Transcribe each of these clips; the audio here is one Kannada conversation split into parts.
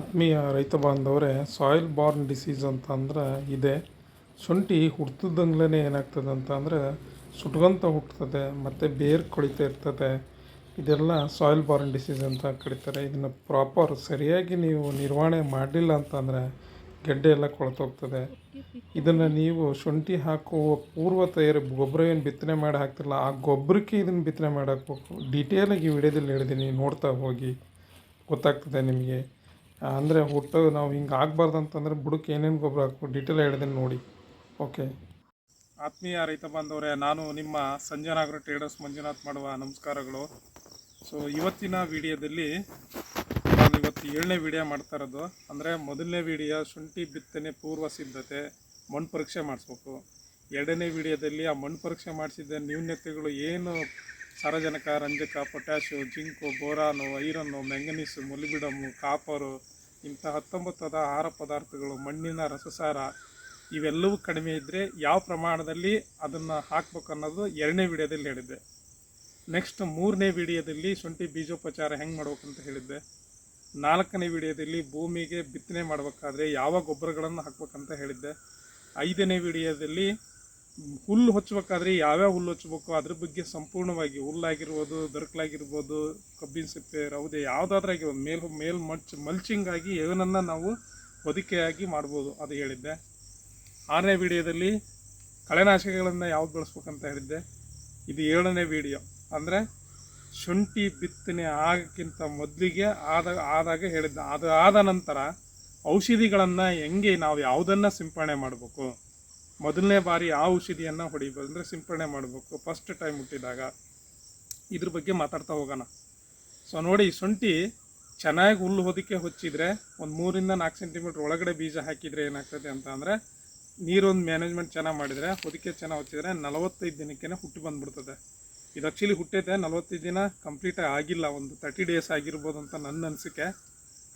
ಆತ್ಮೀಯ ರೈತ ಬಾಂಧವರೇ ಸಾಯಿಲ್ ಬಾರ್ನ್ ಡಿಸೀಸ್ ಅಂತ ಅಂದ್ರೆ ಇದೆ. ಶುಂಠಿ ಹುಟ್ಟಿದಂಗ್ಲೇ ಏನಾಗ್ತದೆ ಅಂತ ಅಂದರೆ ಸುಟ್ಕೊಂತ ಹುಟ್ಟುತ್ತದೆ ಮತ್ತು ಬೇರು ಕೊಳಿತಾ ಇರ್ತದೆ. ಇದೆಲ್ಲ ಸಾಯಿಲ್ ಬಾರ್ನ್ ಡಿಸೀಸ್ ಅಂತ ಕರೀತಾರೆ. ಇದನ್ನು ಪ್ರಾಪರ್ ಸರಿಯಾಗಿ ನೀವು ನಿರ್ವಹಣೆ ಮಾಡಲಿಲ್ಲ ಅಂತಂದರೆ ಗೆಡ್ಡೆ ಎಲ್ಲ ಕೊಳ್ತೋಗ್ತದೆ. ಇದನ್ನು ನೀವು ಶುಂಠಿ ಹಾಕುವ ಪೂರ್ವ ತಯಾರಿ, ಗೊಬ್ಬರ ಏನು ಬಿತ್ತನೆ ಮಾಡಿ ಹಾಕ್ತಿಲ್ಲ ಆ ಗೊಬ್ಬರಕ್ಕೆ ಇದನ್ನು ಬಿತ್ತನೆ ಮಾಡಿ ಹಾಕ್ಬೇಕು ಡೀಟೇಲಾಗಿ ವಿಡಿಯೋದಲ್ಲಿ ಹೇಳಿದ್ದೀನಿ, ನೋಡ್ತಾ ಹೋಗಿ. ಗೊತ್ತಾಗ್ತದೆ ನಿಮಗೆ. ಅಂದರೆ ಒಟ್ಟು ನಾವು ಹಿಂಗೆ ಆಗಬಾರ್ದು ಅಂತಂದರೆ ಬುಡಕ್ಕೆ ಏನೇನು ಗೊಬ್ಬರ ಹಾಕ್ಬೇಕು? ಡೀಟೇಲ್ ಹೇಳಿದ್ದೀನಿ ನೋಡಿ. ಓಕೆ ಆತ್ಮೀಯ ರೈತ ಬಾಂಧವರೇ, ನಾನು ನಿಮ್ಮ ಸಂಜನಾಗರ ಟ್ರೇಡರ್ಸ್ ಮಂಜುನಾಥ್ ಮಾಡುವ ನಮಸ್ಕಾರಗಳು. ಸೊ ಇವತ್ತಿನ ವಿಡಿಯೋದಲ್ಲಿ ನಾನು ಇವತ್ತು ಏಳನೇ ವಿಡಿಯೋ ಮಾಡ್ತಾ ಇರೋದು. ಅಂದರೆ ಮೊದಲನೇ ವಿಡಿಯೋ ಶುಂಠಿ ಬಿತ್ತನೆ ಪೂರ್ವ ಸಿದ್ಧತೆ, ಮಣ್ಣು ಪರೀಕ್ಷೆ ಮಾಡಿಸ್ಬೇಕು. ಎರಡನೇ ವಿಡಿಯೋದಲ್ಲಿ ಆ ಮಣ್ಣು ಪರೀಕ್ಷೆ ಮಾಡಿಸಿದ ನ್ಯೂನ್ಯತೆಗಳು ಏನು ಸಾರಜನಕ, ರಂಜಕ potash zinc, boron, iron, manganese, molybdenum, copper ಇಂಥ ಹತ್ತೊಂಬತ್ತದ ಆಹಾರ ಪದಾರ್ಥಗಳು, ಮಣ್ಣಿನ ರಸಸಾರ ಇವೆಲ್ಲವೂ ಕಡಿಮೆ ಇದ್ದರೆ ಯಾವ ಪ್ರಮಾಣದಲ್ಲಿ ಅದನ್ನು ಹಾಕ್ಬೇಕು ಅನ್ನೋದು ಎರಡನೇ ವಿಡಿಯೋದಲ್ಲಿ ಹೇಳಿದ್ದೆ. ನೆಕ್ಸ್ಟ್ ಮೂರನೇ ವಿಡಿಯೋದಲ್ಲಿ ಶುಂಠಿ ಬೀಜೋಪಚಾರ ಹೆಂಗೆ ಮಾಡ್ಬೇಕಂತ ಹೇಳಿದ್ದೆ. ನಾಲ್ಕನೇ ವಿಡಿಯೋದಲ್ಲಿ ಭೂಮಿಗೆ ಬಿತ್ತನೆ ಮಾಡಬೇಕಾದ್ರೆ ಯಾವ ಗೊಬ್ಬರಗಳನ್ನು ಹಾಕ್ಬೇಕಂತ ಹೇಳಿದ್ದೆ. ಐದನೇ ವಿಡಿಯೋದಲ್ಲಿ ಹುಲ್ಲು ಹೊಚ್ಚಬೇಕಾದ್ರೆ ಯಾವ್ಯಾವ ಹುಲ್ಲು ಹಚ್ಚಬೇಕು, ಅದ್ರ ಬಗ್ಗೆ ಸಂಪೂರ್ಣವಾಗಿ ಹುಲ್ಲಾಗಿರ್ಬೋದು, ದರ್ಕಲಾಗಿರ್ಬೋದು, ಕಬ್ಬಿನ ಸಿಪ್ಪೆ, ರೌದೆ ಯಾವುದಾದ್ರಾಗಿರ್ಬೋದು ಮೇಲ್ ಮೇಲ್ ಮಲ್ಚ್, ಮಲ್ಚಿಂಗ್ ಆಗಿ ಏನನ್ನು ನಾವು ಹೊದಿಕೆಯಾಗಿ ಮಾಡ್ಬೋದು ಅದು ಹೇಳಿದ್ದೆ. ಆರನೇ ವಿಡಿಯೋದಲ್ಲಿ ಕಳೆನಾಶಕಗಳನ್ನು ಯಾವ್ದು ಬಳಸ್ಬೇಕಂತ ಹೇಳಿದ್ದೆ. ಇದು ಏಳನೇ ವಿಡಿಯೋ. ಅಂದರೆ ಶುಂಠಿ ಬಿತ್ತನೆ ಆಗಕ್ಕಿಂತ ಮೊದಲಿಗೆ ಆದ, ಆದಾಗ ಹೇಳಿದ್ದೆ. ಅದು ಆದ ನಂತರ ಔಷಧಿಗಳನ್ನು ಹೆಂಗೆ ನಾವು ಯಾವುದನ್ನು ಸಿಂಪಡಣೆ ಮಾಡಬೇಕು? ಮೊದಲನೇ ಬಾರಿ ಆ ಔಷಧಿಯನ್ನು ಹೊಡಿಬೋದು. ಅಂದರೆ ಸಿಂಪಡಣೆ ಮಾಡಬೇಕು. ಫಸ್ಟ್ ಟೈಮ್ ಹುಟ್ಟಿದಾಗ. ಇದ್ರ ಬಗ್ಗೆ ಮಾತಾಡ್ತಾ ಹೋಗೋಣ. ಸೊ ನೋಡಿ ಶುಂಠಿ ಚೆನ್ನಾಗಿ ಹುಲ್ಲು ಹೊದಿಕೆ ಹೊಚ್ಚಿದ್ರೆ ಒಂದು ಮೂರಿಂದ ನಾಲ್ಕು ಸೆಂಟಿಮೀಟ್ರ್ ಒಳಗಡೆ ಬೀಜ ಹಾಕಿದರೆ ಏನಾಗ್ತದೆ ಅಂತ ಅಂದರೆ ನೀರೊಂದು ಮ್ಯಾನೇಜ್ಮೆಂಟ್ ಚೆನ್ನಾಗಿ ಮಾಡಿದರೆ ಹೊದಿಕೆ ಚೆನ್ನಾಗಿ ಹೊಚ್ಚಿದ್ರೆ ನಲವತ್ತೈದು ದಿನಕ್ಕೇ ಹುಟ್ಟಿ ಬಂದ್ಬಿಡ್ತದೆ. ಇದು ಆ್ಯಕ್ಚುಲಿ ಹುಟ್ಟೈತೆ ನಲವತ್ತೈದು ದಿನ ಕಂಪ್ಲೀಟ್ ಆಗಿಲ್ಲ. ಒಂದು ತರ್ಟಿ ಡೇಸ್ ಆಗಿರ್ಬೋದು ಅಂತ ನನ್ನ ಅನಿಸಿಕೆ.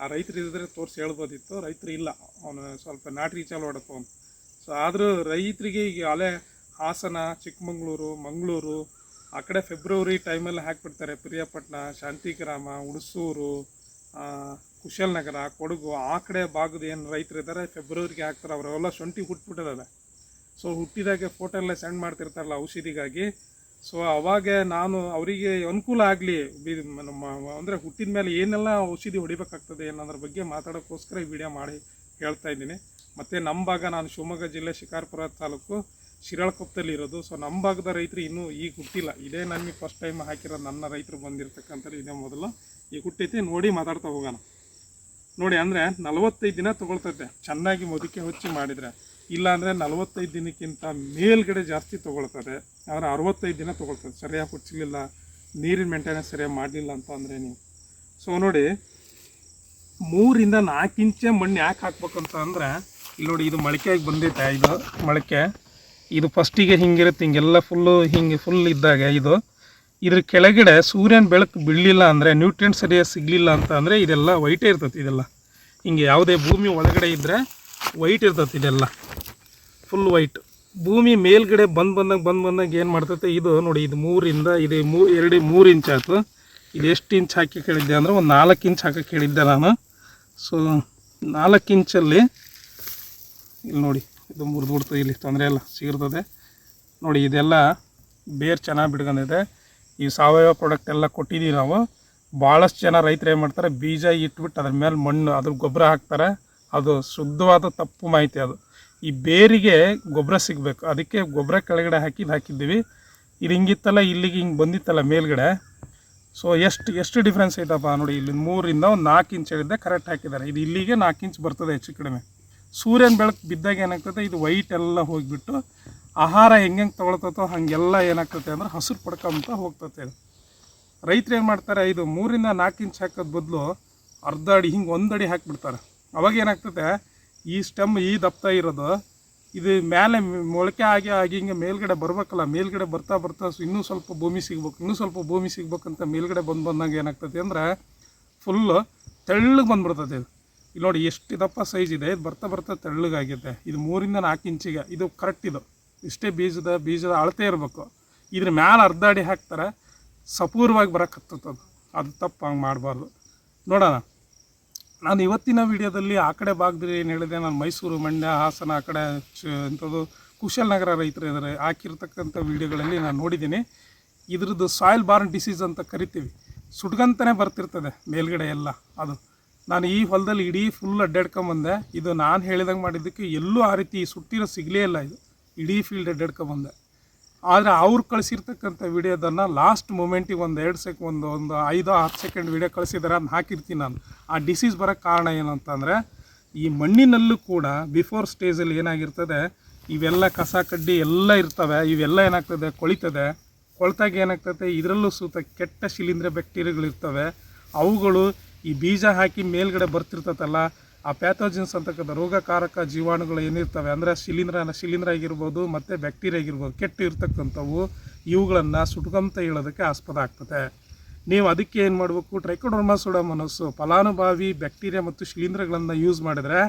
ಆ ರೈತರು ಇದ್ದರೆ ತೋರಿಸಿ ಹೇಳ್ಬೋದಿತ್ತು. ರೈತರು ಇಲ್ಲ. ಅವನು ಸ್ವಲ್ಪ ನಾಟಿ ರೀಚಾಲ್ ಹೊಡಪ್ಪ ಅವನು. ಸೊ ಆದರೂ ರೈತರಿಗೆ ಈಗ ಅಲೆ ಹಾಸನ ಚಿಕ್ಕಮಗಳೂರು ಮಂಗಳೂರು ಆ ಕಡೆ ಫೆಬ್ರವರಿ ಟೈಮಲ್ಲಿ ಹಾಕಿಬಿಡ್ತಾರೆ. ಪ್ರಿಯಾಪಟ್ಟಣ ಶಾಂತಿಗ್ರಾಮ ಹುಣಸೂರು ಆ, ಕುಶಾಲನಗರ ಕೊಡಗು ಆ ಕಡೆ ಭಾಗದ ಏನು ರೈತರು ಇದ್ದಾರೆ ಫೆಬ್ರವರಿಗೆ ಹಾಕ್ತಾರೆ. ಅವರೆಲ್ಲ ಶುಂಠಿ ಹುಟ್ಬಿಟ್ಟಿದ್ದಾವೆ ಸೊ ಹುಟ್ಟಿದಾಗೆ ಫೋಟೋ ಎಲ್ಲ ಸೆಂಡ್ ಮಾಡ್ತಿರ್ತಾರಲ್ಲ ಔಷಧಿಗಾಗಿ. ಸೊ ಅವಾಗ ನಾನು ಅವರಿಗೆ ಅನುಕೂಲ ಆಗಲಿ. ನಮ್ಮ ಅಂದರೆ ಹುಟ್ಟಿದ ಮೇಲೆ ಏನೆಲ್ಲ ಔಷಧಿ ಹೊಡಿಬೇಕಾಗ್ತದೆ ಅನ್ನೋದ್ರ ಬಗ್ಗೆ ಮಾತಾಡೋಕ್ಕೋಸ್ಕರ ಈ ವಿಡಿಯೋ ಮಾಡಿ ಹೇಳ್ತಾ ಇದ್ದೀನಿ. ಮತ್ತು ನಮ್ಮ ಭಾಗ ನಾನು ಶಿವಮೊಗ್ಗ ಜಿಲ್ಲೆ ಶಿಕಾರ್ಪುರ ತಾಲೂಕು ಶಿರಾಳಕೊಪ್ಪದಲ್ಲಿ ಇರೋದು. ಸೊ ನಮ್ಮ ಭಾಗದ ರೈತರು ಇನ್ನೂ ಈಗ ಹುಟ್ಟಿಲ್ಲ. ಇದೇ ನನಗೆ ಫಸ್ಟ್ ಟೈಮ್ ಹಾಕಿರೋ ನನ್ನ ರೈತರು ಬಂದಿರತಕ್ಕಂಥ ಇದೇ ಮೊದಲು. ಈಗ ಹುಟ್ಟೈತಿ, ನೋಡಿ ಮಾತಾಡ್ತಾ ಹೋಗೋಣ. ನೋಡಿ, ಅಂದರೆ ನಲವತ್ತೈದು ದಿನ ತೊಗೊಳ್ತೈತೆ. ಚೆನ್ನಾಗಿ ಮೊದಕೆ ಹೊಚ್ಚಿ ಮಾಡಿದರೆ. ಇಲ್ಲ ಅಂದರೆ ನಲವತ್ತೈದು ದಿನಕ್ಕಿಂತ ಮೇಲ್ಗಡೆ ಜಾಸ್ತಿ ತೊಗೊಳ್ತದೆ. ಆದರೆ ಅರವತ್ತೈದು ದಿನ ತೊಗೊಳ್ತದೆ. ಸರಿಯಾಗಿ ಹುಚ್ಚಲಿಲ್ಲ ನೀರಿನ ಮೇಂಟೆನೆನ್ಸ್ ಸರಿಯಾಗಿ ಮಾಡಲಿಲ್ಲ ಅಂತ ಅಂದರೆ ನೀವು. ಸೊ ನೋಡಿ, ಮೂರಿಂದ ನಾಲ್ಕು ಇಂಚೆ ಮಣ್ಣು ಯಾಕೆ ಹಾಕ್ಬೇಕಂತ ಅಂದ್ರೆ ಇಲ್ಲಿ ನೋಡಿ ಇದು ಮೊಳಕೆಯಾಗಿ ಬಂದೈತೆ ಇದು ಮೊಳಕೆ ಇದು ಫಸ್ಟಿಗೆ ಹಿಂಗಿರುತ್ತೆ, ಹಿಂಗೆಲ್ಲ ಫುಲ್ಲು ಹಿಂಗೆ ಫುಲ್ ಇದ್ದಾಗ ಇದು. ಇದ್ರ ಕೆಳಗಡೆ ಸೂರ್ಯನ ಬೆಳಕು ಬೀಳಲಿಲ್ಲ ಅಂದರೆ ನ್ಯೂಟ್ರಿಯೆಂಟ್ ಸರಿಯಾಗಿ ಸಿಗಲಿಲ್ಲ ಅಂತ ಅಂದರೆ ಇದೆಲ್ಲ ವೈಟೇ ಇರ್ತೈತಿ ಇದೆಲ್ಲ. ಹಿಂಗೆ ಯಾವುದೇ ಭೂಮಿ ಒಳಗಡೆ ಇದ್ದರೆ ವೈಟ್ ಇರ್ತೈತಿ ಇದೆಲ್ಲ. ಫುಲ್ ವೈಟ್ ಭೂಮಿ ಮೇಲ್ಗಡೆ ಬಂದು ಬಂದಾಗ ಬಂದು ಬಂದಾಗ ಏನು ಮಾಡ್ತೈತೆ? ಇದು ನೋಡಿ, ಇದು ಮೂರಿಂದ, ಇದು ಮೂ, ಎರಡು ಮೂರು ಇಂಚ್ ಆಯಿತು. ಇದು ಎಷ್ಟು ಇಂಚ್ ಹಾಕಿ ಕೇಳಿದ್ದೆ ಅಂದರೆ, ಒಂದು ನಾಲ್ಕು ಇಂಚ್ ಹಾಕಿ ಕೇಳಿದ್ದೆ ನಾನು. ಸೊ ನಾಲ್ಕು ಇಂಚಲ್ಲಿ ಇಲ್ಲಿ ನೋಡಿ, ಇದು ಮುರಿದು ಬಿಡ್ತದೆ ಇಲ್ಲಿ ತೊಂದರೆ ಇಲ್ಲ ಸಿಗಿರ್ತದೆ ನೋಡಿ, ಇದೆಲ್ಲ ಬೇರು ಚೆನ್ನಾಗಿ ಬಿಡ್ಕೊಂಡಿದೆ ಈ ಸಾವಯವ ಪ್ರಾಡಕ್ಟ್ ಎಲ್ಲ ಕೊಟ್ಟಿದ್ದೀವಿ ನಾವು. ಭಾಳಷ್ಟು ಜನ ರೈತರು ಏನು ಮಾಡ್ತಾರೆ, ಬೀಜ ಇಟ್ಬಿಟ್ಟು ಅದ್ರ ಮೇಲೆ ಮಣ್ಣು, ಅದ್ರ ಗೊಬ್ಬರ ಹಾಕ್ತಾರೆ. ಅದು ಶುದ್ಧವಾದ ತಪ್ಪು ಮಾಹಿತಿ ಅದು. ಈ ಬೇರಿಗೆ ಗೊಬ್ಬರ ಸಿಗಬೇಕು. ಅದಕ್ಕೆ ಗೊಬ್ಬರ ಕೆಳಗಡೆ ಹಾಕಿದ್ದು ಹಾಕಿದ್ದೀವಿ. ಇದು ಹಿಂಗಿತ್ತಲ್ಲ, ಇಲ್ಲಿಗೆ ಹಿಂಗೆ ಬಂದಿತ್ತಲ್ಲ ಮೇಲ್ಗಡೆ. ಸೊ ಎಷ್ಟು ಎಷ್ಟು ಡಿಫ್ರೆನ್ಸ್ ಐತಪ್ಪ ನೋಡಿ, ಇಲ್ಲಿ ಮೂರಿಂದ ಒಂದು ನಾಲ್ಕು ಇಂಚ್ ಹೇಳಿದ್ದೆ ಕರೆಕ್ಟ್ ಹಾಕಿದ್ದಾರೆ. ಇದು ಇಲ್ಲಿಗೆ ನಾಲ್ಕು ಇಂಚ್ ಬರ್ತದೆ ಹೆಚ್ಚು ಕಡಿಮೆ. ಸೂರ್ಯನ ಬೆಳಕು ಬಿದ್ದಾಗ ಏನಾಗ್ತದೆ? ಇದು ವೈಟ್ ಎಲ್ಲ ಹೋಗಿಬಿಟ್ಟು ಆಹಾರ ಹೆಂಗೆ ಹೆಂಗೆ ತೊಗೊಳ್ತತೋ ಹಾಗೆಲ್ಲ ಏನಾಗ್ತದೆ ಅಂದ್ರೆ ಹಸಿರು ಪಡ್ಕೊಂತ ಹೋಗ್ತತೆ ರೈತರು ಏನು ಮಾಡ್ತಾರೆ? ಇದು ಮೂರಿಂದ ನಾಲ್ಕು ಇಂಚ್ ಹಾಕೋದ್ ಬದಲು ಅರ್ಧ ಅಡಿ, ಹಿಂಗೆ ಒಂದು ಅಡಿ ಹಾಕಿಬಿಡ್ತಾರೆ. ಅವಾಗ ಏನಾಗ್ತದೆ? ಈ ಸ್ಟೆಮ್ ಈ ದಪ್ಪ ಇರೋದು, ಇದು ಮೇಲೆ ಮೊಳಕೆ ಆಗಿ ಆಗಿ ಹಿಂಗೆ ಮೇಲ್ಗಡೆ ಬರ್ಬೇಕಲ್ಲ, ಮೇಲ್ಗಡೆ ಬರ್ತಾ ಬರ್ತಾ ಇನ್ನೂ ಸ್ವಲ್ಪ ಭೂಮಿ ಸಿಗ್ಬೇಕು, ಇನ್ನೂ ಸ್ವಲ್ಪ ಭೂಮಿ ಸಿಗ್ಬೇಕಂತ ಮೇಲ್ಗಡೆ ಬಂದು ಬಂದಾಗ ಏನಾಗ್ತದೆ ಅಂದ್ರೆ ಫುಲ್ಲು ತೆಳ್ಳಗೆ ಬಂದ್ಬಿಡ್ತದೆ ಇದು ಇಲ್ಲಿ ನೋಡಿ ಎಷ್ಟು ದಪ್ಪ ಸೈಜ್ ಇದೆ. ಇದು ಬರ್ತಾ ಬರ್ತಾ ತೆಳ್ಳಗಾಗಿದೆ. ಇದು ಮೂರಿಂದ ನಾಲ್ಕು ಇಂಚಿಗೆ ಇದು ಕರೆಕ್ಟ್ ಇದು. ಇಷ್ಟೇ ಬೀಜದ ಬೀಜದ ಅಳತೆ ಇರಬೇಕು. ಇದ್ರ ಮ್ಯಾಲೆ ಅರ್ಧ ಅಡಿ ಹಾಕ್ತಾರೆ. ಸಪೂರ್ವಾಗಿ ಬರಕ್ಕೆ ಹತ್ತದ ಅದು. ತಪ್ಪು, ಹಂಗೆ ಮಾಡಬಾರ್ದು. ನೋಡೋಣ. ನಾನು ಇವತ್ತಿನ ವಿಡಿಯೋದಲ್ಲಿ ಆ ಕಡೆ ಭಾಗದಲ್ಲಿ ಏನು ಹೇಳಿದೆ? ನಾನು ಮೈಸೂರು, ಮಂಡ್ಯ, ಹಾಸನ ಆ ಕಡೆ ಚ- ಕುಶಲನಗರ ರೈತರು ಇದ್ದಾರೆ ಹಾಕಿರ್ತಕ್ಕಂಥ ವೀಡಿಯೋಗಳಲ್ಲಿ ನಾನು ನೋಡಿದ್ದೀನಿ. ಇದ್ರದ್ದು ಸಾಯಿಲ್ ಬಾರ್ನ್ ಡಿಸೀಸ್ ಅಂತ ಕರಿತೀವಿ. ಸುಡ್ಗಂತನೇ ಬರ್ತಿರ್ತದೆ ಮೇಲ್ಗಡೆ ಎಲ್ಲ. ಅದು ನಾನು ಈ ಹೊಲದಲ್ಲಿ ಇಡೀ ಫುಲ್ ಅಡ್ಡಾಡ್ಕೊಂಬಂದೆ, ಇದು ನಾನು ಹೇಳಿದಂಗೆ ಮಾಡಿದ್ದಕ್ಕೆ ಎಲ್ಲೂ ಆ ರೀತಿ ಸುಟ್ಟಿರೋ ಸಿಗಲೇ ಇಲ್ಲ ಇದು. ಇಡೀ ಫೀಲ್ಡ್ ಅಡ್ಡಾಡ್ಕೊಂಬಂದೆ. ಆದರೆ ಅವ್ರು ಕಳಿಸಿರ್ತಕ್ಕಂಥ ವಿಡಿಯೋದನ್ನು ಲಾಸ್ಟ್ ಮೂಮೆಂಟಿಗೆ ಒಂದು ಎರಡು ಸೆಕ್ ಒಂದು ಒಂದು ಐದು ಹತ್ತು ಸೆಕೆಂಡ್ ವಿಡಿಯೋ ಕಳಿಸಿದ್ದಾರೆ ಅದನ್ನ ಹಾಕಿರ್ತೀನಿ ನಾನು. ಆ ಡಿಸೀಸ್ ಬರೋಕ್ಕೆ ಕಾರಣ ಏನು ಅಂತಂದರೆ, ಈ ಮಣ್ಣಿನಲ್ಲೂ ಕೂಡ ಬಿಫೋರ್ ಸ್ಟೇಜಲ್ಲಿ ಏನಾಗಿರ್ತದೆ, ಇವೆಲ್ಲ ಕಸ ಕಡ್ಡಿ ಎಲ್ಲ ಇರ್ತವೆ, ಇವೆಲ್ಲ ಏನಾಗ್ತದೆ, ಕೊಳಿತದೆ. ಕೊಳ್ತಾಗ ಏನಾಗ್ತದೆ, ಇದರಲ್ಲೂ ಸೂತ ಕೆಟ್ಟ ಶಿಲೀಂಧ್ರ ಬ್ಯಾಕ್ಟೀರಿಯಾಗಳಿರ್ತವೆ ಅವುಗಳು ಈ ಬೀಜ ಹಾಕಿ ಮೇಲ್ಗಡೆ ಬರ್ತಿರ್ತತಲ್ಲ, ಆ ಪ್ಯಾಥೋಜಿನ್ಸ್ ಅಂತಕ್ಕಂಥ ರೋಗಕಾರಕ ಜೀವಾಣುಗಳು ಏನಿರ್ತವೆ ಅಂದರೆ ಶಿಲೀಂಧ್ರ ಶಿಲೀಂಧ್ರ ಆಗಿರ್ಬೋದು, ಮತ್ತು ಬ್ಯಾಕ್ಟೀರಿಯಾ ಆಗಿರ್ಬೋದು, ಕೆಟ್ಟು ಇರ್ತಕ್ಕಂಥವು ಇವುಗಳನ್ನು ಸುಟ್ಕೊಂತ ಹೇಳೋದಕ್ಕೆ ಆಸ್ಪದ ಆಗ್ತದೆ. ನೀವು ಅದಕ್ಕೆ ಏನು ಮಾಡಬೇಕು? ಟ್ರೈಕೋಡರ್ಮಾ ಮನಸ್ಸು, ಫಲಾನುಭವಿ ಬ್ಯಾಕ್ಟೀರಿಯಾ ಮತ್ತು ಶಿಲೀಂಧ್ರಗಳನ್ನು ಯೂಸ್ ಮಾಡಿದರೆ,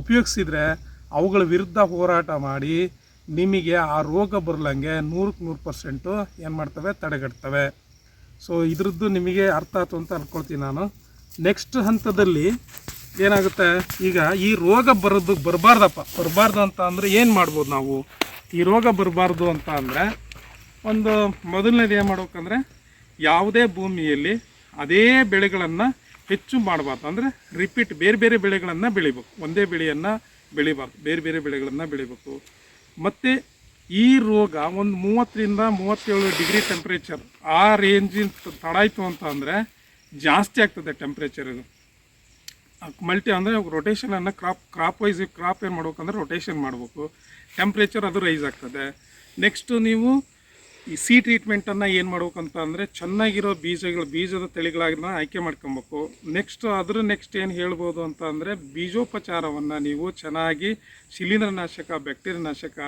ಉಪಯೋಗಿಸಿದರೆ ಅವುಗಳ ವಿರುದ್ಧ ಹೋರಾಟ ಮಾಡಿ ನಿಮಗೆ ಆ ರೋಗ ಬರಲಂಗೆ ನೂರಕ್ಕೆ ನೂರು ಪರ್ಸೆಂಟು ಏನು ಮಾಡ್ತವೆ? ತಡೆಗಟ್ತವೆ. ಸೊ ಇದ್ರದ್ದು ನಿಮಗೆ ಅರ್ಥ ಆಯ್ತು ಅಂತ ಅನ್ಕೊಳ್ತೀನಿ ನಾನು. ನೆಕ್ಸ್ಟ್ ಹಂತದಲ್ಲಿ ಏನಾಗುತ್ತೆ? ಈಗ ಈ ರೋಗ ಬರೋದು ಬರಬಾರ್ದಪ್ಪ. ಬರಬಾರ್ದು ಅಂತ ಅಂದರೆ ಏನು ಮಾಡ್ಬೋದು ನಾವು? ಈ ರೋಗ ಬರಬಾರ್ದು ಅಂತ ಅಂದರೆ ಒಂದು ಮೊದಲನೇದು ಏನು ಮಾಡ್ಬೇಕಂದ್ರೆ ಯಾವುದೇ ಭೂಮಿಯಲ್ಲಿ ಅದೇ ಬೆಳೆಗಳನ್ನು ಹೆಚ್ಚು ಮಾಡಬಾರ್ದು. ಅಂದರೆ ರಿಪೀಟ್ ಬೇರೆ ಬೇರೆ ಬೆಳೆಗಳನ್ನು ಬೆಳಿಬೇಕು. ಒಂದೇ ಬೆಳೆಯನ್ನು ಬೆಳಿಬಾರ್ದು. ಬೇರೆ ಬೇರೆ ಬೆಳೆಗಳನ್ನು ಬೆಳಿಬೇಕು. ಮತ್ತು ಈ ರೋಗ ಒಂದು ಮೂವತ್ತರಿಂದ ಮೂವತ್ತೇಳು ಡಿಗ್ರಿ ಟೆಂಪ್ರೇಚರ್ ಆ ರೇಂಜಿನ ತಡಾಯಿತು ಅಂತ ಅಂದರೆ ಜಾಸ್ತಿ ಆಗ್ತದೆ ಟೆಂಪ್ರೇಚರ್ ಇದು ಮಲ್ಟಿ ಅಂದರೆ ರೊಟೇಷನನ್ನು ಕ್ರಾಪ್ ಕ್ರಾಪ್ ವೈಸ್ ಕ್ರಾಪ್ ಏನು ಮಾಡ್ಬೇಕಂದ್ರೆ ರೊಟೇಷನ್ ಮಾಡಬೇಕು. ಟೆಂಪ್ರೇಚರ್ ಅದು ರೈಸ್ ಆಗ್ತದೆ. ನೆಕ್ಸ್ಟು ನೀವು ಈ ಸಿ ಟ್ರೀಟ್ಮೆಂಟನ್ನು ಏನು ಮಾಡ್ಬೇಕಂತ ಅಂದರೆ ಚೆನ್ನಾಗಿರೋ ಬೀಜಗಳು, ಬೀಜದ ತಳಿಗಳಾಗಿನ ಆಯ್ಕೆ ಮಾಡ್ಕೊಬೇಕು. ನೆಕ್ಸ್ಟ್ ಅದ್ರ ನೆಕ್ಸ್ಟ್ ಏನು ಹೇಳ್ಬೋದು ಅಂತ ಅಂದರೆ ಬೀಜೋಪಚಾರವನ್ನು ನೀವು ಚೆನ್ನಾಗಿ ಶಿಲೀಂಧ್ರನಾಶಕ ಬ್ಯಾಕ್ಟೀರಿಯಾ ನಾಶಕ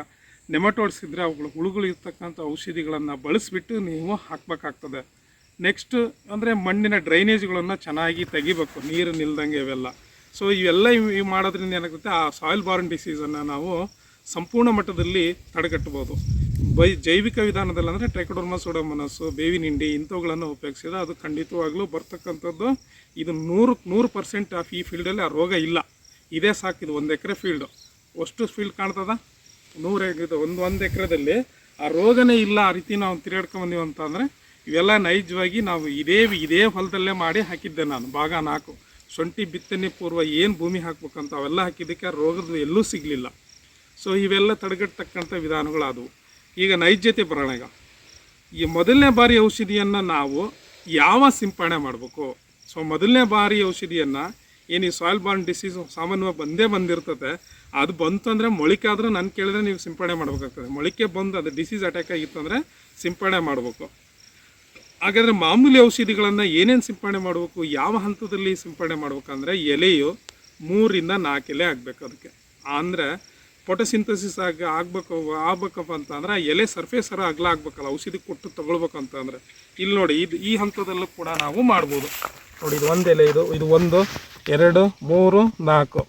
ನೆಮಟೋಡ್ಸ್ ಇದ್ದರೆ ಅವುಗಳು ಹುಳುಗಳು ಇರ್ತಕ್ಕಂಥ ಔಷಧಿಗಳನ್ನು ಬಳಸಿಬಿಟ್ಟು ನೀವು ಹಾಕಬೇಕಾಗ್ತದೆ. ನೆಕ್ಸ್ಟ್ ಅಂದರೆ ಮಣ್ಣಿನ ಡ್ರೈನೇಜ್ಗಳನ್ನು ಚೆನ್ನಾಗಿ ತೆಗಿಬೇಕು, ನೀರು ನಿಲ್ದಂಗೆ ಇವೆಲ್ಲ. ಸೊ ಇವೆಲ್ಲ ಇವು ಮಾಡೋದ್ರಿಂದ ಏನಾಗುತ್ತೆ, ಆ ಸಾಯಿಲ್ ಬಾರ್ನ್ ಡಿಸೀಸನ್ನು ನಾವು ಸಂಪೂರ್ಣ ಮಟ್ಟದಲ್ಲಿ ತಡೆಗಟ್ಟಬೋದು ಬೈ ಜೈವಿಕ ವಿಧಾನದಲ್ಲಿ ಅಂದರೆ ಟ್ರೈಕೋಡರ್ಮಸೋಡಮನಸ್ಸು ಬೇವಿನ ಹಿಂಡಿ ಇಂಥವುಗಳನ್ನು ಉಪಯೋಗಿಸಿದ್ರೆ ಅದು ಖಂಡಿತವಾಗ್ಲೂ ಬರ್ತಕ್ಕಂಥದ್ದು. ಇದು ನೂರು ನೂರು ಪರ್ಸೆಂಟ್ ಆಫ್ ಈ ಫೀಲ್ಡಲ್ಲಿ ಆ ರೋಗ ಇಲ್ಲ. ಇದೇ ಸಾಕಿದು ಒಂದು ಎಕರೆ ಫೀಲ್ಡು ಅಷ್ಟು ಫೀಲ್ಡ್ ಕಾಣ್ತದ? ನೂರು ಇದು ಒಂದು ಒಂದು ಎಕರೆದಲ್ಲಿ ಆ ರೋಗನೇ ಇಲ್ಲ ಆ ರೀತಿ ನಾವು ತಿರುಗಾಡ್ಕೊಂಬಂದೀವಿ ಅಂತ ಅಂದರೆ ಇವೆಲ್ಲ ನೈಜವಾಗಿ ನಾವು ಇದೇ ಇದೇ ಹೊಲದಲ್ಲೇ ಮಾಡಿ ಹಾಕಿದ್ದೆ ನಾನು. ಭಾಗ ನಾಲ್ಕು. ಶುಂಠಿ, ಬಿತ್ತನೆ ಪೂರ್ವ ಏನು ಭೂಮಿ ಹಾಕ್ಬೇಕಂತ ಅವೆಲ್ಲ ಹಾಕಿದ್ದಕ್ಕೆ ರೋಗದ ಎಲ್ಲೂ ಸಿಗಲಿಲ್ಲ. ಸೊ ಇವೆಲ್ಲ ತಡೆಗಟ್ಟತಕ್ಕಂಥ ವಿಧಾನಗಳಾದವು. ಈಗ ನೈಜತೆ ಬರೋಣ ಈ ಮೊದಲನೇ ಬಾರಿ ಔಷಧಿಯನ್ನು ನಾವು ಯಾವ ಸಿಂಪಡಣೆ ಮಾಡಬೇಕು? ಸೊ ಮೊದಲನೇ ಬಾರಿ ಔಷಧಿಯನ್ನು ಏನು ಈ ಸಾಯಿಲ್ ಬಾರ್ನ್ ಡಿಸೀಸ್ ಸಾಮಾನ್ಯವಾಗಿ ಬಂದೇ ಬಂದಿರ್ತದೆ, ಅದು ಬಂತು ಅಂದರೆ ಮೊಳಿಕೆ ಆದರೂ ನಾನು ಕೇಳಿದ್ರೆ ನೀವು ಸಿಂಪಡಣೆ ಮಾಡಬೇಕಾಗ್ತದೆ. ಮೊಳಿಕೆ ಬಂದು ಅದು ಡಿಸೀಸ್ ಅಟ್ಯಾಕ್ ಆಗಿತ್ತು ಅಂದರೆ ಸಿಂಪಡಣೆ ಮಾಡಬೇಕು. ಹಾಗಾದರೆ ಮಾಮೂಲಿ ಔಷಧಿಗಳನ್ನು ಏನೇನು ಸಿಂಪಡಣೆ ಮಾಡಬೇಕು? ಯಾವ ಹಂತದಲ್ಲಿ ಸಿಂಪಡಣೆ ಮಾಡ್ಬೇಕಂದ್ರೆ ಎಲೆಯು ಮೂರಿಂದ ನಾಲ್ಕು ಎಲೆ ಆಗಬೇಕು ಅದಕ್ಕೆ. ಅಂದರೆ ಫೋಟೋಸಿಂಥಸಿಸ್ ಆಗಿ ಆಗಬೇಕು, ಆಗ್ಬೇಕಪ್ಪ ಅಂತಂದ್ರೆ ಎಲೆ ಸರ್ಫೇಸರ ಅಗಲ ಆಗ್ಬೇಕಲ್ಲ, ಔಷಧಿ ಕೊಟ್ಟು ತೊಗೊಳ್ಬೇಕಂತಂದ್ರೆ. ಇಲ್ಲಿ ನೋಡಿ, ಇದು ಈ ಹಂತದಲ್ಲೂ ಕೂಡ ನಾವು ಮಾಡ್ಬೋದು. ನೋಡಿ, ಇದು ಒಂದು ಎಲೆ, ಇದು ಇದು ಒಂದು, ಎರಡು, ಮೂರು, ನಾಲ್ಕು.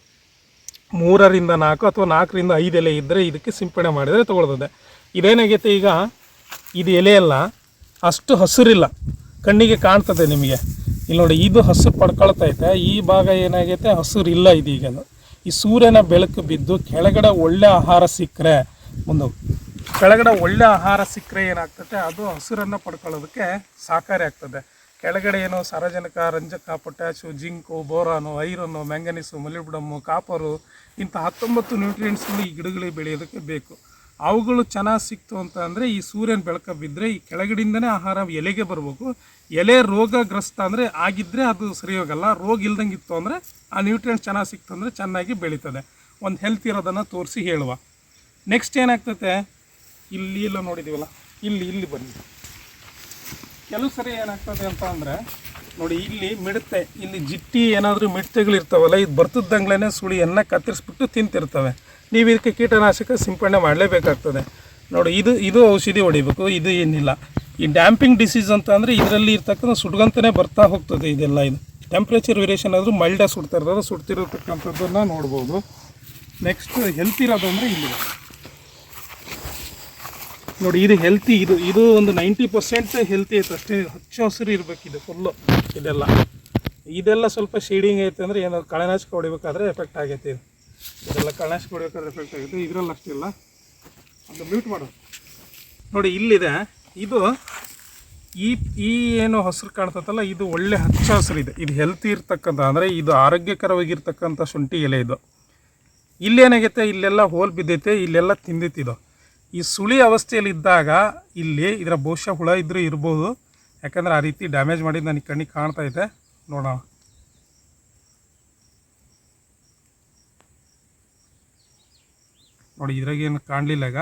ಮೂರರಿಂದ ನಾಲ್ಕು ಅಥವಾ ನಾಲ್ಕರಿಂದ ಐದು ಎಲೆ ಇದ್ದರೆ ಇದಕ್ಕೆ ಸಿಂಪಡಣೆ ಮಾಡಿದರೆ ತೊಗೊಳ್ತದೆ. ಇದೇನಾಗೈತೆ ಈಗ? ಇದು ಎಲೆ ಎಲ್ಲ ಅಷ್ಟು ಹಸಿರಿಲ್ಲ. ಕಣ್ಣಿಗೆ ಕಾಣ್ತದೆ ನಿಮಗೆ. ಇಲ್ಲಿ ನೋಡಿ, ಇದು ಹಸಿರು ಪಡ್ಕೊಳ್ತೈತೆ ಈ ಭಾಗ ಏನಾಗೈತೆ? ಹಸಿರು ಇಲ್ಲ ಇದೀಗ ಈ ಸೂರ್ಯನ ಬೆಳಕು ಬಿದ್ದು ಕೆಳಗಡೆ ಒಳ್ಳೆ ಆಹಾರ ಸಿಕ್ಕರೆ ಒಂದು ಕೆಳಗಡೆ ಒಳ್ಳೆ ಆಹಾರ ಸಿಕ್ಕರೆ ಏನಾಗ್ತದೆ? ಅದು ಹಸಿರನ್ನು ಪಡ್ಕೊಳ್ಳೋದಕ್ಕೆ ಸಹಕಾರಿ ಆಗ್ತದೆ. ಕೆಳಗಡೆ ಏನು ಸಾರಜನಕ, ರಂಜಕ, potash, zinc, boron, iron, manganese molybdenum copper ಇಂಥ ಹತ್ತೊಂಬತ್ತು ನ್ಯೂಟ್ರಿಯೆಂಟ್ಸ್ಗಳು ಈ ಗಿಡಗಳಿಗೆ ಬೆಳೆಯೋದಕ್ಕೆ ಬೇಕು. ಅವುಗಳು ಚೆನ್ನಾಗಿ ಸಿಕ್ತು ಅಂತ ಅಂದರೆ ಈ ಸೂರ್ಯನ ಬೆಳಕ ಬಿದ್ದರೆ ಈ ಕೆಳಗಡಿಂದನೇ ಆಹಾರ ಎಲೆಗೆ ಬರಬೇಕು. ಎಲೆ ರೋಗಗ್ರಸ್ತ ಅಂದರೆ ಆಗಿದ್ದರೆ ಅದು ಸರಿ ರೋಗ ಇಲ್ದಂಗೆ ಇತ್ತು ಅಂದರೆ ಆ ನ್ಯೂಟ್ರಿಯೆಂಟ್ ಚೆನ್ನಾಗಿ ಸಿಕ್ತು ಅಂದರೆ ಚೆನ್ನಾಗಿ ಬೆಳೀತದೆ. ಒಂದು ಹೆಲ್ತ್ ಇರೋದನ್ನು ತೋರಿಸಿ ಹೇಳುವ. ನೆಕ್ಸ್ಟ್ ಏನಾಗ್ತದೆ ಇಲ್ಲಿ ಎಲ್ಲ ನೋಡಿದ್ದೀವಲ್ಲ ಇಲ್ಲಿ ಇಲ್ಲಿ ಬನ್ನಿ. ಕೆಲವು ಸರಿ ಏನಾಗ್ತದೆ ಅಂತ ಅಂದರೆ, ನೋಡಿ ಇಲ್ಲಿ ಮಿಡತೆ, ಇಲ್ಲಿ ಜಿಟ್ಟಿ ಏನಾದರೂ ಮಿಡತೆಗಳಿರ್ತಾವಲ್ಲ, ಇದು ಬರ್ತಿದ್ದಂಗ್ಲೇ ಸುಳಿಯನ್ನು ಕತ್ತರಿಸ್ಬಿಟ್ಟು ತಿಂತಿರ್ತವೆ. ನೀವು ಇದಕ್ಕೆ ಕೀಟನಾಶಕ ಸಿಂಪಡಣೆ ಮಾಡಲೇಬೇಕಾಗ್ತದೆ. ನೋಡಿ, ಇದು ಇದು ಔಷಧಿ ಹೊಡಿಬೇಕು, ಇದು ಏನಿಲ್ಲ. ಈ ಡ್ಯಾಂಪಿಂಗ್ ಡಿಸೀಸ್ ಅಂತ ಅಂದರೆ ಇದರಲ್ಲಿ ಇರ್ತಕ್ಕಂಥ ಸುಡ್ಗಂತನೇ ಬರ್ತಾ ಹೋಗ್ತದೆ ಇದೆಲ್ಲ. ಇದು ಟೆಂಪ್ರೇಚರ್ ವೇರಿಯೇಷನ್ ಆದರೂ ಮೈಲ್ಡಾಗಿ ಸುಡ್ತಾ ಇರೋದು ಸುಡ್ತಿರತಕ್ಕಂಥದ್ದನ್ನು ನೋಡ್ಬೋದು. ನೆಕ್ಸ್ಟ್ ಹೆಲ್ತಿ ಇರೋದು ಅಂದರೆ ಇಲ್ಲಿದೆ ನೋಡಿ, ಇದು ಹೆಲ್ತಿ, ಇದು ಇದು ಒಂದು ನೈಂಟಿ ಪರ್ಸೆಂಟ್ ಹೆಲ್ತಿ ಐತೆ ಅಷ್ಟೇ. ಹಚ್ಚ ಹಸಿರು ಇರಬೇಕು ಇದು ಫುಲ್ಲು ಇದೆಲ್ಲ. ಇದೆಲ್ಲ ಸ್ವಲ್ಪ ಶೇಡಿಂಗ್ ಐತೆ ಅಂದರೆ ಏನಾದ್ರು ಕಳೆನಾಶಕ ಹೊಡಿಬೇಕಾದ್ರೆ ಎಫೆಕ್ಟ್ ಆಗೈತೆ ಇದು. ಇದೆಲ್ಲ ಕಣಸ್ ಕೊಡಬೇಕಾದ್ರೆ ಎಫೆಕ್ಟ್ ಆಗುತ್ತೆ. ಇದರಲ್ಲಿ ಅಷ್ಟಿಲ್ಲ ಅದು ಮ್ಯೂಟ್ ಮಾಡು. ನೋಡಿ, ಇಲ್ಲಿದೆ. ಇದು ಈ ಈ ಏನು ಹಸಿರು ಕಾಣ್ತದಲ್ಲ ಇದು ಒಳ್ಳೆ ಹಚ್ಚ ಹಸಿರಿದೆ ಇದು. ಹೆಲ್ತಿ ಇರ್ತಕ್ಕಂಥ, ಅಂದರೆ ಇದು ಆರೋಗ್ಯಕರವಾಗಿರ್ತಕ್ಕಂಥ ಶುಂಠಿ ಎಲೆ ಇದು. ಇಲ್ಲೇನಾಗೈತೆ ಇಲ್ಲೆಲ್ಲ ಹೋಲ್ ಬಿದ್ದೈತೆ, ಇಲ್ಲೆಲ್ಲ ತಿಂದಿತ್ತಿದು ಈ ಸುಳಿ ಅವಸ್ಥೆಯಲ್ಲಿ ಇದ್ದಾಗ ಇಲ್ಲಿ ಇದರ ಬಹುಶಃ ಹುಳ ಇದ್ದರೂ ಇರ್ಬೋದು. ಯಾಕಂದ್ರೆ ಆ ರೀತಿ ಡ್ಯಾಮೇಜ್ ಮಾಡಿದ್ದು ನನಗೆ ಕಣ್ಣಿಗೆ ಕಾಣ್ತಾ ಇದೆ. ನೋಡೋಣ. ನೋಡಿ ಇದ್ರಾಗೇನು ಕಾಣಲಿಲ್ಲ ಈಗ.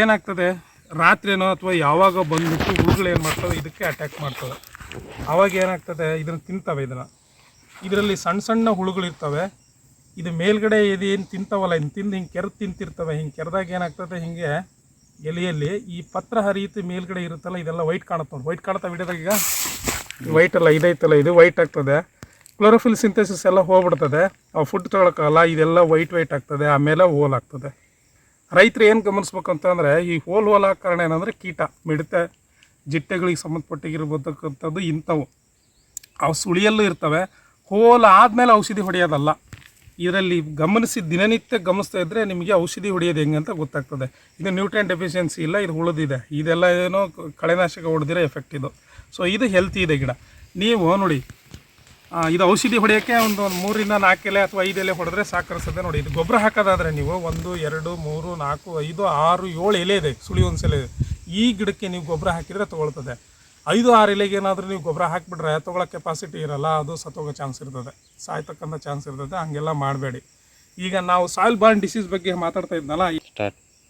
ಏನಾಗ್ತದೆ? ರಾತ್ರಿನೋ ಅಥವಾ ಯಾವಾಗ ಬಂದುಬಿಟ್ಟು ಹುಳುಗಳು ಏನು ಮಾಡ್ತವೆ? ಇದಕ್ಕೆ ಅಟ್ಯಾಕ್ ಮಾಡ್ತವೆ. ಆವಾಗ ಏನಾಗ್ತದೆ? ಇದನ್ನು ತಿಂತವೆ ಇದನ್ನು. ಇದರಲ್ಲಿ ಸಣ್ಣ ಸಣ್ಣ ಹುಳುಗಳು ಇರ್ತವೆ. ಇದು ಮೇಲ್ಗಡೆ ಇದೇನು ತಿಂತವಲ್ಲ ಇನ್ನು ತಿಂದು ಹಿಂಗೆ ಕೆರೆದು ತಿಂತಿರ್ತವೆ. ಹಿಂಗೆ ಕೆರೆದಾಗ ಏನಾಗ್ತದೆ? ಹಿಂಗೆ ಎಲೆಯಲ್ಲಿ ಈ ಪತ್ರ ಹರಿಯುತ್ತೆ ಮೇಲ್ಗಡೆ ಇರುತ್ತಲ್ಲ, ಇದೆಲ್ಲ ವೈಟ್ ಕಾಣುತ್ತೆ ವೈಟ್ ಕಾಣುತ್ತೆ ವಿಡಿಯೋದಾಗ ಈಗ? ವೈಟ್ ಅಲ್ಲ, ಇದೈತಲ್ಲ, ಇದು ವೈಟ್ ಆಗ್ತದೆ. ಕ್ಲೋರೋಫಿಲ್ ಸಿಂಥೆಸಿಸ್ ಎಲ್ಲ ಹೋಗ್ಬಿಡ್ತದೆ. ಆ ಫುಡ್ ತೊಗೊಳಕ್ಕಲ್ಲ ಇದೆಲ್ಲ ವೈಟ್ ವೈಟ್ ಆಗ್ತದೆ, ಆಮೇಲೆ ಹೋಲ್ ಆಗ್ತದೆ. ರೈತರು ಏನು ಗಮನಿಸ್ಬೇಕು ಅಂತಂದರೆ ಈ ಹೋಲ್ ಹೋಲ್ ಹಾಕೋ ಕಾರಣ ಏನಂದರೆ ಕೀಟ, ಮಿಡತೆ ಜಿಟ್ಟೆಗಳಿಗೆ ಸಂಬಂಧಪಟ್ಟಿಗಿರ್ಬೋದಕ್ಕಂಥದ್ದು ಇಂಥವು. ಅವು ಸುಳಿಯಲ್ಲೂ ಇರ್ತವೆ. ಹೋಲ್ ಆದಮೇಲೆ ಔಷಧಿ ಹೊಡೆಯೋದಲ್ಲ. ಇದರಲ್ಲಿ ಗಮನಿಸಿ ದಿನನಿತ್ಯ ಗಮನಿಸ್ತಾ ಇದ್ದರೆ ನಿಮಗೆ ಔಷಧಿ ಹೊಡೆಯೋದು ಹೆಂಗೆ ಅಂತ ಗೊತ್ತಾಗ್ತದೆ. ಇದು ನ್ಯೂಟ್ರಿಯನ್ ಡೆಫಿಷಿಯನ್ಸಿ ಇಲ್ಲ, ಇದು ಉಳಿದಿದೆ. ಇದೆಲ್ಲ ಏನೋ ಕಳೆನಾಶಕ ಹೊಡೆದಿರೋ ಎಫೆಕ್ಟ್ ಇದು. ಸೊ ಇದು ಹೆಲ್ತಿ ಇದೆ ಗಿಡ. ನೀವು ನೋಡಿ ಇದು ಔಷಧಿ ಹೊಡೆಯೋಕ್ಕೆ ಒಂದು ಒಂದು ಮೂರಿಂದ ನಾಲ್ಕು ಎಲೆ ಅಥವಾ ಐದು ಎಲೆ ಹೊಡೆದ್ರೆ ಸಾಕರಿಸುತ್ತೆ ನೋಡಿ. ಇದು ಗೊಬ್ಬರ ಹಾಕೋದಾದ್ರೆ ನೀವು ಒಂದು ಎರಡು ಮೂರು ನಾಲ್ಕು ಐದು ಆರು ಏಳು ಎಲೆ ಇದೆ ಸುಳಿ ಒಂದು ಸಲ ಇದೆ. ಈ ಗಿಡಕ್ಕೆ ನೀವು ಗೊಬ್ಬರ ಹಾಕಿದರೆ ತೊಗೊಳ್ತದೆ. ಐದು ಆರು ಎಲೆಗೆ ಏನಾದರೂ ನೀವು ಗೊಬ್ಬರ ಹಾಕಿಬಿಟ್ರೆ ತೊಗೊಳ್ಳೋ ಕೆಪಾಸಿಟಿ ಇರಲ್ಲ ಅದು ಸತ್ತೋಗೋ ಚಾನ್ಸ್ ಇರ್ತದೆ. ಸಾಯ್ತಕ್ಕಂಥ ಚಾನ್ಸ್ ಇರ್ತದೆ ಹಂಗೆಲ್ಲ ಮಾಡಬೇಡಿ. ಈಗ ನಾವು ಸಾಯಿಲ್ ಬಾರ್ನ್ ಡಿಸೀಸ್ ಬಗ್ಗೆ ಮಾತಾಡ್ತಾ ಇದ್ನಲ್ಲ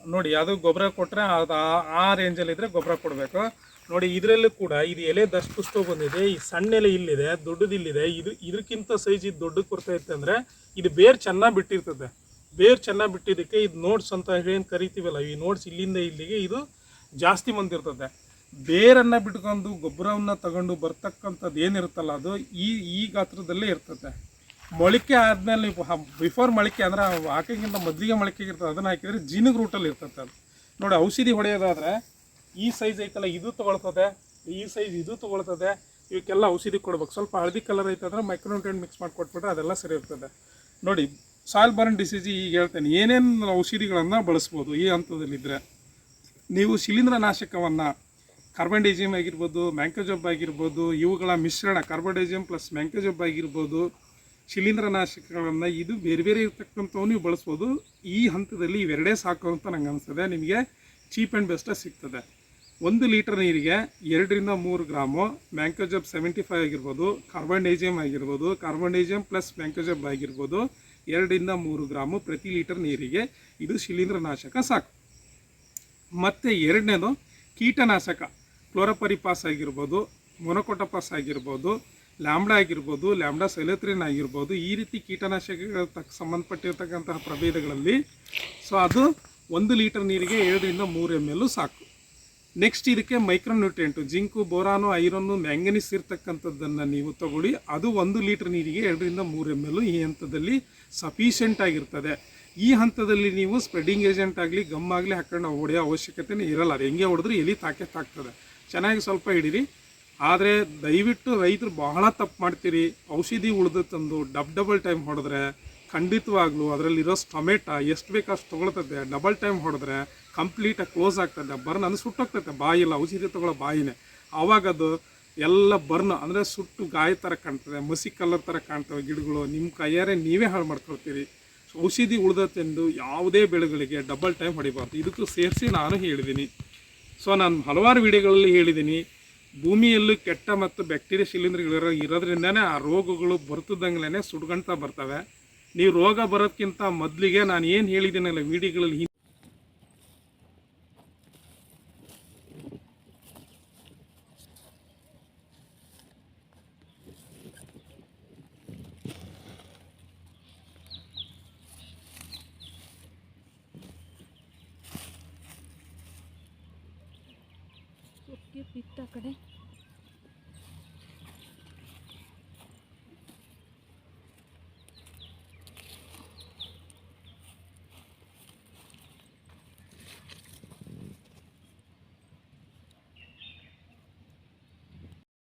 ನೋಡಿ ಅದು ಗೊಬ್ಬರ ಕೊಟ್ಟರೆ ಅದು ಆ- ಆ ರೇಂಜಲ್ಲಿ ಇದ್ದರೆ ಗೊಬ್ಬರ ಕೊಡಬೇಕು. ನೋಡಿ, ಇದರಲ್ಲೂ ಕೂಡ ಇದು ಎಲೆ ದಷ್ಟಪುಷ್ಟ ಬಂದಿದೆ, ಈ ಸಣ್ಣ ಎಲೆ ಇಲ್ಲಿದೆ, ದೊಡ್ಡದು ಇಲ್ಲಿದೆ. ಇದು ಇದಕ್ಕಿಂತ ಸೈಜ್ ಇದು ದೊಡ್ಡಕ್ಕೆ ಕೊರತೆ ಇತ್ತು ಅಂದರೆ ಇದು ಬೇರ್ ಚೆನ್ನಾಗಿ ಬಿಟ್ಟಿರ್ತದೆ. ಬೇರ್ ಚೆನ್ನಾಗಿ ಬಿಟ್ಟಿದ್ದಕ್ಕೆ ಇದು ನೋಟ್ಸ್ ಅಂತ ಏನು ಕರಿತೀವಲ್ಲ, ಈ ನೋಟ್ಸ್ ಇಲ್ಲಿಂದ ಇಲ್ಲಿಗೆ ಇದು ಜಾಸ್ತಿ ಬಂದಿರ್ತದೆ. ಬೇರನ್ನು ಬಿಟ್ಕೊಂಡು ಗೊಬ್ಬರವನ್ನು ತಗೊಂಡು ಬರ್ತಕ್ಕಂಥದ್ದು ಏನಿರುತ್ತಲ್ಲ, ಅದು ಈ ಈ ಗಾತ್ರದಲ್ಲೇ ಇರ್ತದೆ. ಮೊಳಕೆ ಆದಮೇಲೆ ಬಿಫೋರ್ ಮೊಳಕೆ ಅಂದ್ರೆ ಹಾಕೋಕ್ಕಿಂತ ಮೊದಲಿಗೆ ಮೊಳಕೆ ಇರ್ತದೆ, ಅದನ್ನು ಹಾಕಿದರೆ ಜೀನಿಗೆ ರೂಟಲ್ಲಿ ಇರ್ತದೆ ಅದು. ನೋಡಿ, ಔಷಧಿ ಹೊಡೆಯೋದಾದ್ರೆ ಈ ಸೈಜ್ ಐತಲ್ಲ, ಇದು ತೊಗೊಳ್ತದೆ, ಈ ಸೈಜ್ ಇದು ತೊಗೊಳ್ತದೆ, ಇವಕ್ಕೆಲ್ಲ ಔಷಧಿ ಕೊಡ್ಬೇಕು. ಸ್ವಲ್ಪ ಹಳದಿ ಕಲರ್ ಐತಂದ್ರೆ ಮೈಕ್ರೋನ್ಯೂಟ್ರೆಂಟ್ ಮಿಕ್ಸ್ ಮಾಡಿ ಕೊಟ್ಬಿಟ್ರೆ ಅದೆಲ್ಲ ಸರಿ ಇರ್ತದೆ. ನೋಡಿ ಸಾಯಿಲ್ ಬರ್ನ್ ಡಿಸೀಸ್ ಈಗ ಹೇಳ್ತೇನೆ, ಏನೇನು ಔಷಧಿಗಳನ್ನು ಬಳಸ್ಬೋದು ಈ ಹಂತದಲ್ಲಿದ್ದರೆ ನೀವು ಶಿಲೀಂಧ್ರನಾಶಕವನ್ನು ಕಾರ್ಬನ್ಡೈಜಿಯಮ್ ಆಗಿರ್ಬೋದು, ಮ್ಯಾಂಕೋಜಬ್ ಆಗಿರ್ಬೋದು, ಇವುಗಳ ಮಿಶ್ರಣ ಕಾರ್ಬನ್ಡೈಜಿಯಮ್ ಪ್ಲಸ್ ಮ್ಯಾಂಕೋಜಬ್ ಆಗಿರ್ಬೋದು, ಶಿಲೀಂಧ್ರನಾಶಕಗಳನ್ನು ಇದು ಬೇರೆ ಬೇರೆ ಇರ್ತಕ್ಕಂಥವು ನೀವು ಬಳಸ್ಬೋದು, ಈ ಹಂತದಲ್ಲಿ ಇವೆರಡೇ ಸಾಕು ಅಂತ ನಂಗೆ ಅನಿಸ್ತದೆ ನಿಮಗೆ ಚೀಪ್ ಆ್ಯಂಡ್ ಬೆಸ್ಟಾಗಿ ಸಿಗ್ತದೆ. ಒಂದು ಲೀಟರ್ ನೀರಿಗೆ ಎರಡರಿಂದ ಮೂರು ಗ್ರಾಮು ಮ್ಯಾಂಕೋಜಬ್ ಸೆವೆಂಟಿ ಫೈವ್ ಆಗಿರ್ಬೋದು ಕಾರ್ಬನ್ಡೈಜಿಯಮ್ ಆಗಿರ್ಬೋದು ಕಾರ್ಬನ್ಡೈಜಿಯಮ್ ಪ್ಲಸ್ ಮ್ಯಾಂಕೋಜಬ್ ಆಗಿರ್ಬೋದು, ಎರಡರಿಂದ ಮೂರು ಗ್ರಾಮು ಪ್ರತಿ ಲೀಟರ್ ನೀರಿಗೆ. ಇದು ಶಿಲೀಂಧ್ರನಾಶಕ ಸಾಕು. ಮತ್ತು ಎರಡನೇದು ಕೀಟನಾಶಕ. ಕ್ಲೋರಪರಿಪಾಸ್ ಆಗಿರ್ಬೋದು, ಮೊನೊಕೊಟಪಾಸ್ ಆಗಿರ್ಬೋದು, ಲ್ಯಾಂಬ್ಡಾ ಆಗಿರ್ಬೋದು, ಲ್ಯಾಂಬ್ಡಾ ಸೆಲೆತ್ರಿನ್ ಆಗಿರ್ಬೋದು, ಈ ರೀತಿ ಕೀಟನಾಶಕಗಳ ತಕ್ಕ ಸಂಬಂಧಪಟ್ಟಿರ್ತಕ್ಕಂತಹ ಪ್ರಭೇದಗಳಲ್ಲಿ. ಸೊ ಅದು ಒಂದು ಲೀಟರ್ ನೀರಿಗೆ ಎರಡರಿಂದ ಮೂರು ಎಂ ಎಲ್ ಸಾಕು. ನೆಕ್ಸ್ಟ್ ಇದಕ್ಕೆ micronutrient zinc, boron, iron, manganese ಇರ್ತಕ್ಕಂಥದ್ದನ್ನು ನೀವು ತಗೊಳ್ಳಿ. ಅದು ಒಂದು ಲೀಟ್ರ್ ನೀರಿಗೆ ಎರಡರಿಂದ ಮೂರು ಎಂ ಎಲ್ ಈ ಹಂತದಲ್ಲಿ ಸಫಿಷಿಯೆಂಟ್ ಆಗಿರ್ತದೆ. ಈ ಹಂತದಲ್ಲಿ ನೀವು ಸ್ಪ್ರೆಡಿಂಗ್ ಏಜೆಂಟ್ ಆಗಲಿ ಗಮ್ ಆಗಲಿ ಹಾಕೊಂಡು ಹೊಡೆಯೋ ಅವಶ್ಯಕತೆನೇ ಇರಲ್ಲ. ಅದು ಹೆಂಗೆ ಹೊಡೆದ್ರೆ ಎಲ್ಲಿ ತಾಕೆ ತಾಕ್ತದೆ. ಚೆನ್ನಾಗಿ ಸ್ವಲ್ಪ ಹಿಡೀರಿ. ಆದರೆ ದಯವಿಟ್ಟು ರೈತರು ಬಹಳ ತಪ್ಪು ಮಾಡ್ತೀರಿ. ಔಷಧಿ ಉಳಿದು ತಂದು ಡಬ್ ಡಬಲ್ ಟೈಮ್ ಹೊಡೆದ್ರೆ ಖಂಡಿತವಾಗ್ಲೂ ಅದರಲ್ಲಿರೋ ಸ್ಟೊಮೆಟ ಎಷ್ಟು ಬೇಕು ಅಷ್ಟು ತೊಗೊಳ್ತದೆ. ಡಬಲ್ ಟೈಮ್ ಹೊಡೆದ್ರೆ ಕಂಪ್ಲೀಟಾಗಿ ಕ್ಲೋಸ್ ಆಗ್ತದೆ. ಬರ್ನ್ ಅಂದ್ರೆ ಸುಟ್ಟೋಗ್ತೈತೆ ಬಾಯಿಲ್ಲ, ಔಷಧಿ ತಗೊಳ್ಳೋ ಬಾಯಿನೇ. ಆವಾಗ ಅದು ಎಲ್ಲ ಬರ್ನ್ ಅಂದರೆ ಸುಟ್ಟು ಗಾಯ ಥರ ಕಾಣ್ತದೆ, ಮಸಿ ಕಲರ್ ಥರ ಕಾಣ್ತವೆ ಗಿಡಗಳು. ನಿಮ್ಮ ಕೈಯಾರೆ ನೀವೇ ಹಾಳು ಮಾಡ್ಕೊಳ್ತೀರಿ. ಔಷಧಿ ಉಳಿದತ್ತೆಂದು ಯಾವುದೇ ಬೆಳೆಗಳಿಗೆ ಡಬಲ್ ಟೈಮ್ ಹೊಡಿಬಾರ್ದು. ಇದಕ್ಕೂ ಸೇರಿಸಿ ನಾನು ಹೇಳಿದ್ದೀನಿ ಸೊ ನಾನು ಹಲವಾರು ವಿಡಿಯೋಗಳಲ್ಲಿ ಹೇಳಿದ್ದೀನಿ ಭೂಮಿಯಲ್ಲೂ ಕೆಟ್ಟ ಮತ್ತು ಬ್ಯಾಕ್ಟೀರಿಯಾ ಶಿಲೀಂಧ್ರಗಳಿರೋ ಇರೋದ್ರಿಂದನೇ ಆ ರೋಗಗಳು ಬರ್ತದಂಗ್ಲೇ ಸುಡ್ಕೊಂತ ಬರ್ತವೆ. ನೀವು ರೋಗ ಬರೋದಕ್ಕಿಂತ ಮೊದಲಿಗೆ ನಾನು ಏನು ಹೇಳಿದ್ದೀನಲ್ಲ ವಿಡಿಯೋಗಳಲ್ಲಿ 言っね。